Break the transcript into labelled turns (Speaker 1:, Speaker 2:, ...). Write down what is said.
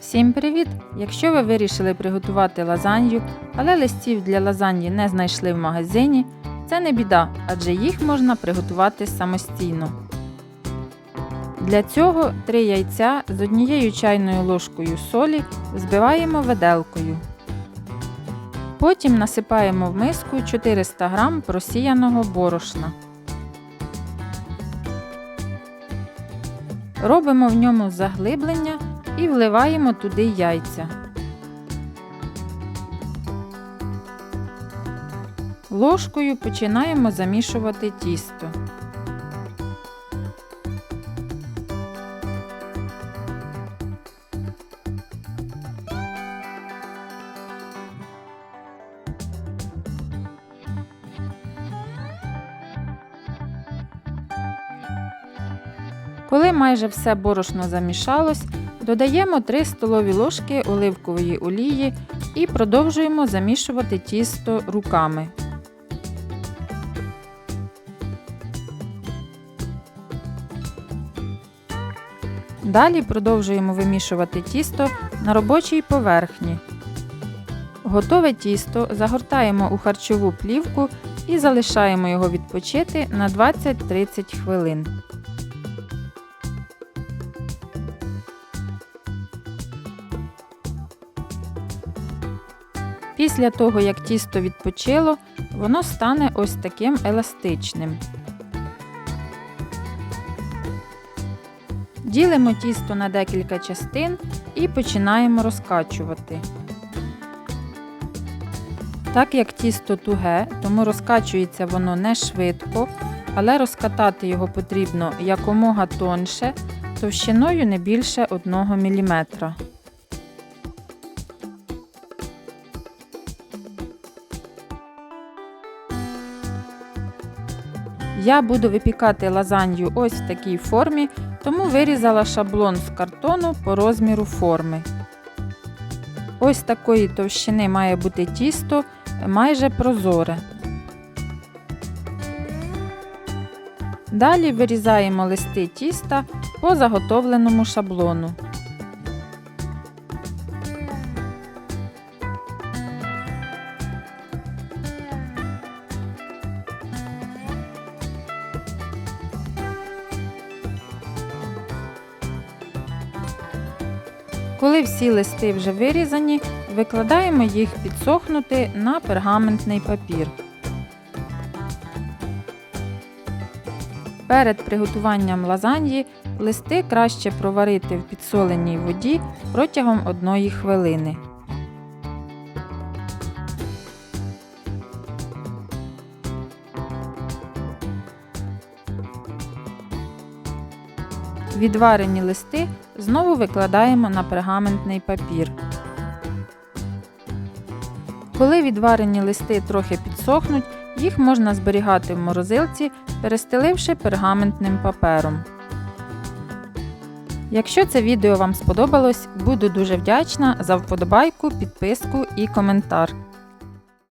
Speaker 1: Всім привіт! Якщо ви вирішили приготувати лазанью, але листів для лазаньї не знайшли в магазині, це не біда, адже їх можна приготувати самостійно. Для цього 3 яйця з однією чайною ложкою солі збиваємо виделкою. Потім насипаємо в миску 400 г просіяного борошна. Робимо в ньому заглиблення і вливаємо туди яйця. Ложкою починаємо замішувати тісто. Коли майже все борошно замішалось, додаємо 3 столові ложки оливкової олії і продовжуємо замішувати тісто руками. Далі продовжуємо вимішувати тісто на робочій поверхні. Готове тісто загортаємо у харчову плівку і залишаємо його відпочити на 20-30 хвилин. Після того, як тісто відпочило, воно стане ось таким еластичним. Ділимо тісто на декілька частин і починаємо розкачувати. Так як тісто туге, тому розкачується воно не швидко, але розкатати його потрібно якомога тонше, товщиною не більше 1 мм. Я буду випікати лазанью ось в такій формі, тому вирізала шаблон з картону по розміру форми. Ось такої товщини має бути тісто майже прозоре. Далі вирізаємо листи тіста по заготовленому шаблону. Коли всі листи вже вирізані, викладаємо їх підсохнути на пергаментний папір. Перед приготуванням лазаньї листи краще проварити в підсоленій воді протягом 1 хвилини. Відварені листи знову викладаємо на пергаментний папір. Коли відварені листи трохи підсохнуть, їх можна зберігати в морозилці, перестеливши пергаментним папером. Якщо це відео вам сподобалось, буду дуже вдячна за вподобайку, підписку і коментар.